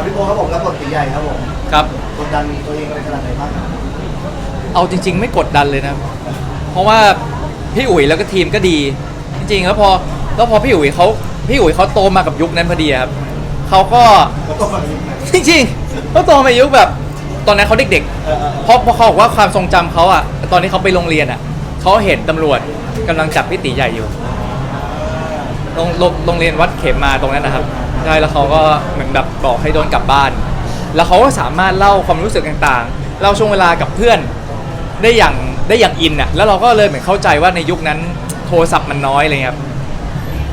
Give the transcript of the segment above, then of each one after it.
อะพี่โบครับผมรับบทตีใหญ่ครับผมครับ กดดันตัวเองอะไรขนาดไหนบ้างเอาจริง ๆ ไม่กดดันเลยนะ เพราะว่าพี่อุ๋ยแล้วก็ทีมก็ดี จริงๆแล้วพอแล้วพอพี่อุ๋ยเขาพี่อุ๋ยเขาโตมากับยุคนั้นพอดีครับเขาก็แล้วก็แบบนี้นะจริงๆเขาโตมายุคแบบ ตอนนั้นเขาเด็กเออเออๆเพราะเพราะเขาบอกว่าความทรงจำเขาอะตอนที่เขาไปโรงเรียนอะเขาเห็นตำรวจกำลังจับพี่ตีใหญ่อยู่โรงโรงโรงเรียนวัดเขมมาตรงนั้นนะครับ ใช่แล้วเขาก็เหมือนแบบบอกให้โดนกลับบ้าน แล้วเขาก็สามารถเล่าความรู้สึกต่างๆเล่าช่วงเวลากับเพื่อนได้อย่างได้อย่างอินอะแล้วเราก็เลยเหมือนเข้าใจว่าในยุคนั้นโทรศัพท์มันน้อยอะไรเงี้ยครับ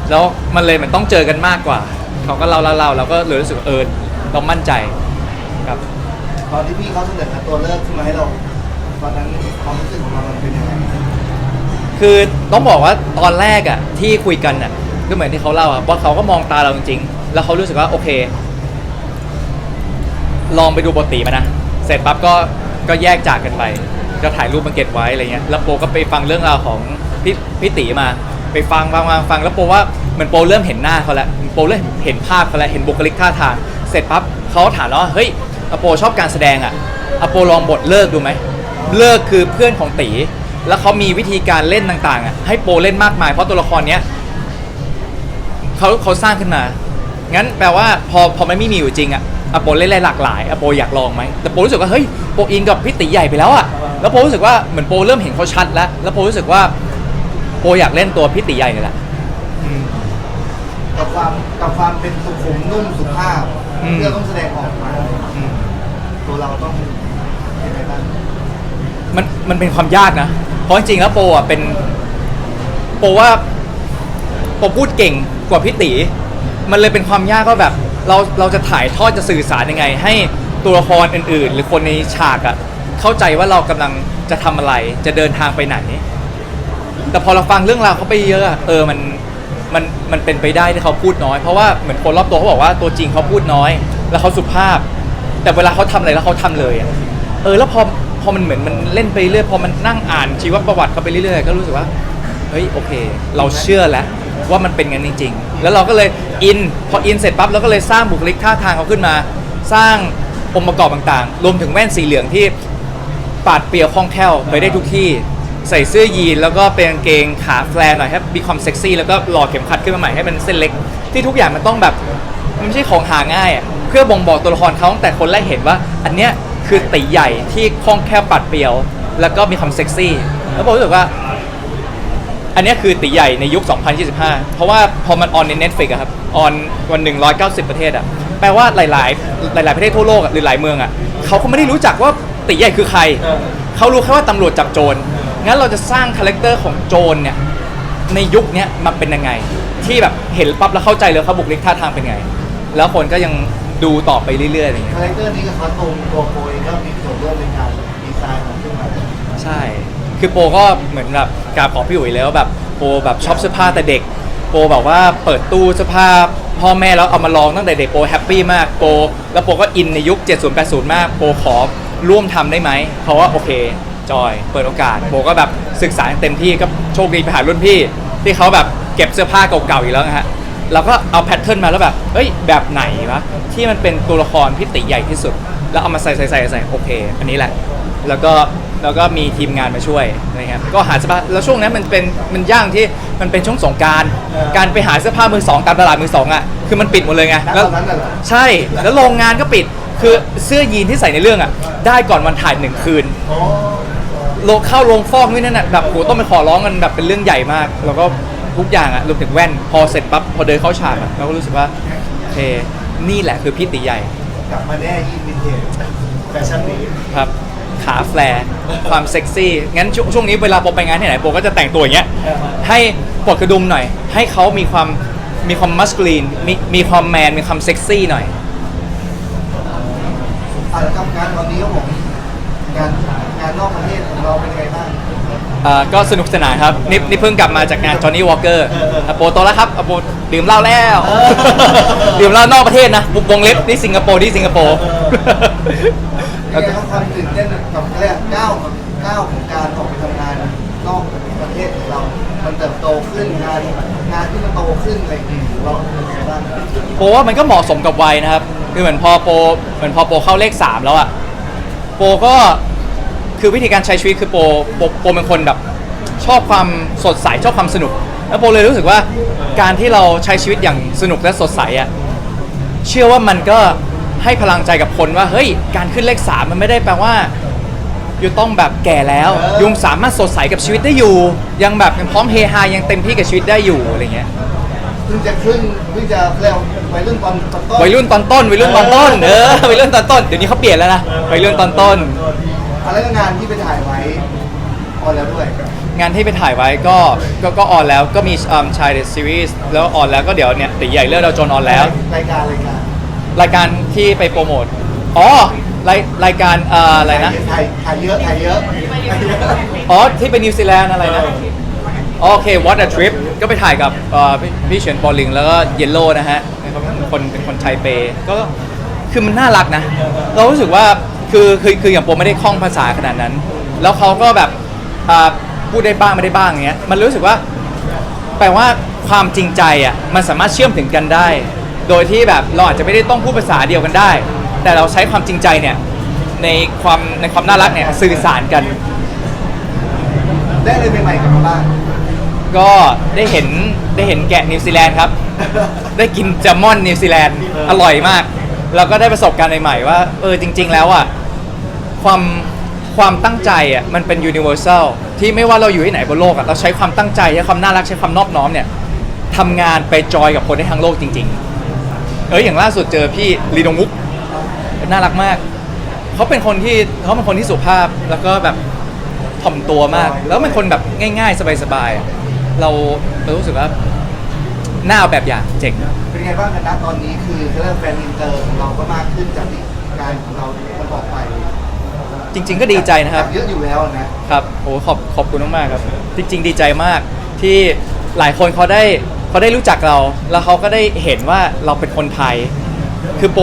แล้วมันเลยเหมือนต้องเจอกันมากกว่าเขาก็เล่าเล่าเล่าเราก็เลยรู้สึกว่าเออเรามั่นใจครับตอนที่พี่เขาเสนอตัวเลือกขึ้นมาให้เราตอนนั้นความรู้สึกของเรามันเป็นยังไงคือต้องบอกว่าตอนแรกอะที่คุยกันอะ ก็เหมือนที่เขาเล่าอะว่าเขาก็มองตาเราจริงๆ แล้วเขารู้สึกว่าโอเค ลองไปดูบทตีมานะ เสร็จปั๊บก็ก็แยกจากกันไป ก็ถ่ายรูปมาเก็บไว้อะไรเงี้ย แล้วโปก็ไปฟังเรื่องราวของพี่พี่ตีมา ไปฟังฟังฟังฟัง แล้วโปว่าเหมือนโปเริ่มเห็นหน้าเขาแล้วโปเริ่มเห็นภาพเขาแล้ว เห็นบุคลิกท่าทาง เสร็จปั๊บเขาถามวว่าเฮ้ยอโปชอบการแสดงอะอโปลองบทเลิกดูไหม เลิกคือเพื่อนของตี แล้วเขามีวิธีการเล่นต่างๆอะให้โปเล่นมากมาย เพราะตัวละครเนี้ย เขาเขาสร้างขึ้นมา งั้นแปลว่าพอพอมันไม่มีอยู่จริงอะอะโปเล่นอะไรหลากหลายอะโปอยากลองไหมแต่โปรู้สึกว่าเฮ้ยโปอินกับพี่ตีใหญ่ไปแล้วอะแล้วโปรู้สึกว่าเหมือนโปเริ่มเห็นเขาชัดแล้ว แล้วโปรู้สึกว่าโปอยากเล่นตัวพี่ตีใหญ่นี่แหละอืม กับความกับความเป็นสุขุมนุ่มสุภาพอืมที่เราต้องแสดงออกมาอืม ตัวเราต้องยังไงบ้างมันมันเป็นความยากนะ เพราะจริงๆแล้วโปอะเป็นโปว่า โปพูดเก่งกว่าพี่ตี มันเลยเป็นความยากก็แบบเราเราจะถ่ายทอดจะสื่อสารยังไง ให้ตัวละครอื่น ๆ หรือคนในฉากอะเข้าใจว่าเรากำลังจะทำอะไรจะเดินทางไปไหน แต่พอเราฟังเรื่องราวเขาไปเยอะอะเออมันมันมันเป็นไปได้ที่เขาพูดน้อย เพราะว่าเหมือนคนรอบตัวเขาบอกว่าตัวจริงเขาพูดน้อย แล้วเขาสุภาพ แต่เวลาเขาทำอะไรแล้วเขาทำเลยอะเออแล้วพอพอมันเหมือนมันเล่นไปเรื่อยพอมันนั่งอ่านชีวประวัติเขาไปเรื่อยๆก็รู้สึกว่าเฮ้ยโอเค เราเชื่อแล้ว ว่ามันเป็นงั้นจริง ๆ แล้วเราก็เลยอินพออินเสร็จปั๊บเราก็เลยสร้างบุคลิกท่าทางเขาขึ้นมา สร้างองค์ประกอบต่างๆ รวมถึงแว่นสีเหลืองที่ปาดเปรียวคล่องแคล่วไปได้ทุกที่ ใส่เสื้อยีนแล้วก็เป็นกางเกงขาแฟร์หน่อยให้มีความเซ็กซี่แล้วก็หล่อเข็มขัดขึ้นมาใหม่ให้มันเส้นเล็ก ที่ทุกอย่างมันต้องแบบมันไม่ใช่ของหาง่ายอะเพื่อบ่งบอกตัวละครเขาตั้งแต่คนแรกเห็นว่า อันเนี้ยคือตีใหญ่ที่คล่องแคล่วปัดเปรียว แล้วก็มีความเซ็กซี่ แล้วผมรู้สึกว่า อันเนี้ยคือตีใหญ่ในยุค 2025 เพราะว่าพอมันออนใน Netflix อะครับ ออนวันหนึ่ง190 ประเทศอะแปลว่าหลาย ๆ หลาย ๆ ประเทศทั่วโลกอะหรือหลายเมืองอะเขาก็ไม่ได้รู้จักว่าตีใหญ่คือใคร เขารู้แค่ว่าตำรวจจับโจร งั้นเราจะสร้างคาแรคเตอร์ของโจรเนี่ยในยุคเนี้ยมาเป็นยังไง ที่แบบเห็นปั๊บแล้วเข้าใจเลยเขาบุคลิกท่าทางเป็นไง แล้วคนก็ยังดูต่อไปเรื่อยๆอะไรเงี้ยคาแรคเตอร์นี้กับเขาตรงตัวโปรเองก็มีส่วนร่วมในการดีไซน์มันขึ้นมาใช่ คือโปก็เหมือนแบบกราบขอพี่อุ๋ยแล้วแบบโปแบบชอบเสื้อผ้าแต่เด็ก โปแบบว่าเปิดตู้เสื้อผ้าพ่อแม่แล้วเอามาลองตั้งแต่เด็กโปแฮปปี้มากโปแล้วโปก็อินในยุค 70 80 มากโปขอร่วมทำได้ไหมเพราะว่าโอเคจอยเปิดโอกาสโปก็แบบศึกษาเต็มที่ก็โชคดีไปหารุ่นพี่ ที่เขาแบบเก็บเสื้อผ้าเก่าๆอีกแล้วนะฮะเราก็เอาแพทเทิร์นมาแล้วแบบเอ้ยแบบไหนวะที่มันเป็นตัวละครที่ติใหญ่ที่สุด แล้วเอามาใส่ใส่ใส่ใส่โอเค อันนี้แหละ แล้วก็ แล้วก็มีทีมงานมาช่วยอะไรเงี้ยก็หาเสื้อผ้าแล้วช่วงนั้นมันเป็นมันย่างที่มันเป็นช่วงสงกรารการไปหาเสื้อผ้ามือสองตามตลาดมือสองอะคือมันปิดหมดเลยไงณแล้วตอนนั้นน่ะเหรอ ใช่แล้วโรงงานก็ปิดคือเสื้อยีนที่ใส่ในเรื่องอะได้ก่อนวันถ่ายหนึ่งคืน อ๋อโลเข้าโรงฟอกนี่นั่นน่ะแบบโหต้องไปขอร้องกันแบบเป็นเรื่องใหญ่มาก แล้วก็ทุกอย่างอะรวมถึงแว่น พอเสร็จปั๊บพอเดินเข้าฉากอะเราก็รู้สึกว่าโอเคนี่แหละคือพี่ตีใหญ่กลับมาแน่ยีนวินเทจแฟชั่นนี้ครับ ขาแฟร์ความเซ็กซี่ งั้นช่วงช่วงนี้เวลาโปไปงานที่ไหนโปก็จะแต่งตัวอย่างเงี้ย ให้ปลดกระดุมหน่อย ให้เขามีความมีความมัสคูลีน มีมีความแมน มีความเซ็กซี่หน่อยอะแล้วกับงานตอนนี้ครับผมงานงานนอกประเทศของเราเป็นยังไงบ้างเอ่อก็สนุกสนานครับ นี่นี่เพิ่งกลับมาจากงานจอห์นนี่วอลเกอร์เออเออโปโตแล้วครับอโปดื่มเหล้าแล้วเออดื่มเหล้านอกประเทศนะวงเล็บที่สิงคโปร์ที่สิงคโปร์ เป็นไงครับความตื่นเต้นกับเรื่องก้าวก้าวของการออกไปทำงานนอกประเทศของเรา มันเติบโตขึ้นงานงานที่มันโตขึ้นอะไรอย่างเงี้ยเราเป็นไงบ้างโปว่ามันก็เหมาะสมกับวัยนะครับ คือเหมือนพอโปเหมือนพอโปเข้าเลขสามแล้วอะโปก็คือวิธีการใช้ชีวิตคือโปโปโปเป็นคนแบบชอบความสดใสชอบความสนุก แล้วโปเลยรู้สึกว่าการที่เราใช้ชีวิตอย่างสนุกและสดใสอะเชื่อว่ามันก็ ให้พลังใจกับคนว่าเฮ้ยการขึ้นเลขสามมันไม่ได้แปลว่าอยู่ต้องแบบแก่แล้ว ยุงสามารถสดใสกับชีวิตได้อยู่ ยังแบบยังพร้อมเฮฮายังเต็มที่กับชีวิตได้อยู่อะไรเงี้ยเพิ่งจะขึ้นเพิ่งจะเร็ววัยรุ่นตอนตอนต้นวัยรุ่นตอนต้นวัยรุ่นตอนต้นเออวัยรุ่นตอนต้นเดี๋ยวนี้เขาเปลี่ยนแล้วนะวัยรุ่นตอนต้นอะไรก็งานที่ไปถ่ายไว้ออนแล้วด้วย งานที่ไปถ่ายไว้ก็ก็ก็ออนแล้วก็มีชายเดอะซีรีส์แล้วออนแล้วก็เดี๋ยวเนี่ยตีใหญ่เลือดเราจนออนแล้วรายการรายการ รายการที่ไปโปรโมท อ๋อรายรายการเอ่ออะไรนะถ่ายถ่ายเยอะถ่ายเยอะถ่ายเยอะอ๋อ ที่ไปนิวซีแลนด์อะไรนะอ๋อโอเค What a Trip ก็ไปถ่ายกับเอ่อพี่พี่เฉินปอลิง แล้วก็เยลโล่นะฮะเขาเป็นคนเป็นคนไทเป ก็คือมันน่ารักนะ เรารู้สึกว่าคือคือคืออย่างโปไม่ได้คล่องภาษาขนาดนั้น แล้วเขาก็แบบอ่าพูดได้บ้างไม่ได้บ้างอย่างเงี้ย มันรู้สึกว่า แปลว่าความจริงใจอะมันสามารถเชื่อมถึงกันได้ โดยที่แบบเราอาจจะไม่ได้ต้องพูดภาษาเดียวกันได้ แต่เราใช้ความจริงใจเนี่ยในความในความน่ารักเนี่ยสื่อสารกัน ได้อะไรใหม่ๆกลับมาบ้างก็ได้เห็นได้เห็นแกะนิวซีแลนด์ครับ ได้กินแจลมอนนิวซีแลนด์อร่อยมากเราก็ได้ประสบการณ์ใหม่ๆว่าเออจริง ๆ แล้วอะความความตั้งใจอะมันเป็น universal ที่ไม่ว่าเราอยู่ที่ไหนบนโลกอะเราใช้ความตั้งใจใช้ความน่ารักใช้ความนอบน้อมเนี่ยทำงานไปจอยกับคนได้ทั้งโลกจริง ๆ เอออย่างล่าสุดเจอพี่ลีดงมุกน่ารักมาก เขาเป็นคนที่เขาเป็นคนที่สุภาพแล้วก็แบบถ่อมตัวมาก แล้วเป็นคนแบบง่าย ๆ สบายๆอะเราเรารู้สึกว่าน่าเอาแบบอย่างเจ๋งเป็นไงบ้างกันนะตอนนี้คือเรื่องแฟนอินเตอร์ของเราก็มากขึ้นจากที่งานของเรามันออกไปจริง ๆ ก็ดีใจนะครับจากเยอะอยู่แล้วนะครับโอ้ขอบขอบคุณมากๆครับ จริง ๆ ดีใจมากที่หลายคนเขาได้ เขาได้รู้จักเรา แล้วเขาก็ได้เห็นว่าเราเป็นคนไทย คือโป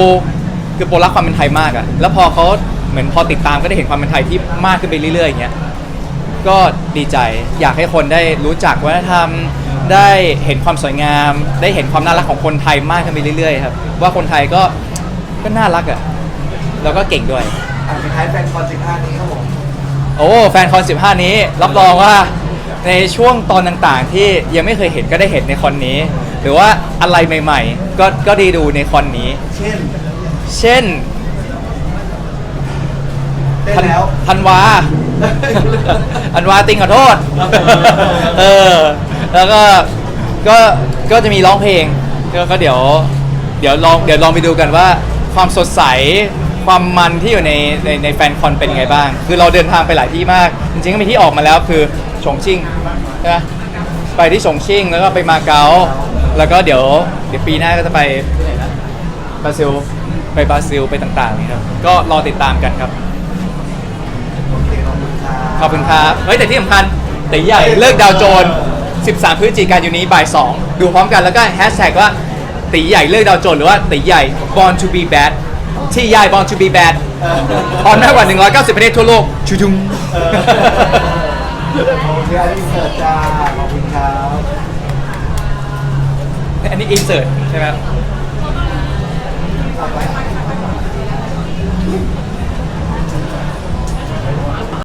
คือโปรักความเป็นไทยมากอะแล้วพอเขาเหมือนพอติดตามก็ได้เห็นความเป็นไทยที่มากขึ้นไปเรื่อยๆอย่างเงี้ย ก็ดีใจอยากให้คนได้รู้จักวัฒนธรรม ได้เห็นความสวยงาม ได้เห็นความน่ารักของคนไทยมากขึ้นไปเรื่อยๆครับว่าคนไทยก็ก็น่ารักอะแล้วก็เก่งด้วย อะสุดท้ายแฟนคอน15นี้ครับผม โอ้แฟนคอน 15 นี้ รับรองว่า ในช่วงตอนต่างๆ ที่ยังไม่เคยเห็นก็ได้เห็นในคอนนี้ หรือว่าอะไรใหม่ ๆ ก็ก็ได้ดูในคอนนี้ เช่นเช่นได้ธันแล้ว ธันวาธันวาติงขอโทษ เออ แล้วก็ ก็ ก็จะมีร้องเพลงก็ก็เดี๋ยว เดี๋ยวลอง เดี๋ยวลองไปดูกันว่า ความสดใส ความมันที่อยู่ในในในแฟนคอนเป็นยังไงบ้าง คือเราเดินทางไปหลายที่มาก จริงๆก็มีที่ออกมาแล้วคือฉงชิ่งใช่ไหมไปที่ฉงชิ่งแล้วก็ไปมาเก๊าแล้วก็เดี๋ยวเดี๋ยวปีหน้าก็จะไปที่ไหนนะบราซิลไปบราซิลไปต่างๆนี่ครับก็รอติดตามกันครับขอบคุณครับ ขอบคุณครับเฮ้ยแต่ที่สำคัญตีใหญ่เลิกดาวโจน 13 พฤศจิกายนนี้บ่าย 2 ดูพร้อมกันแล้วก็แฮชแท็กว่าตีใหญ่เลิกดาวโจนหรือว่าตีใหญ่ born to be bad ที่ยายบอลชูบีแบดออนมากกว่า 190 ประเทศทั่วโลกชูจุง โอเคอันนี้เสิร์ชจ้า ขอบคุณครับอันนี้อินเสิร์ตใช่ไหมครับ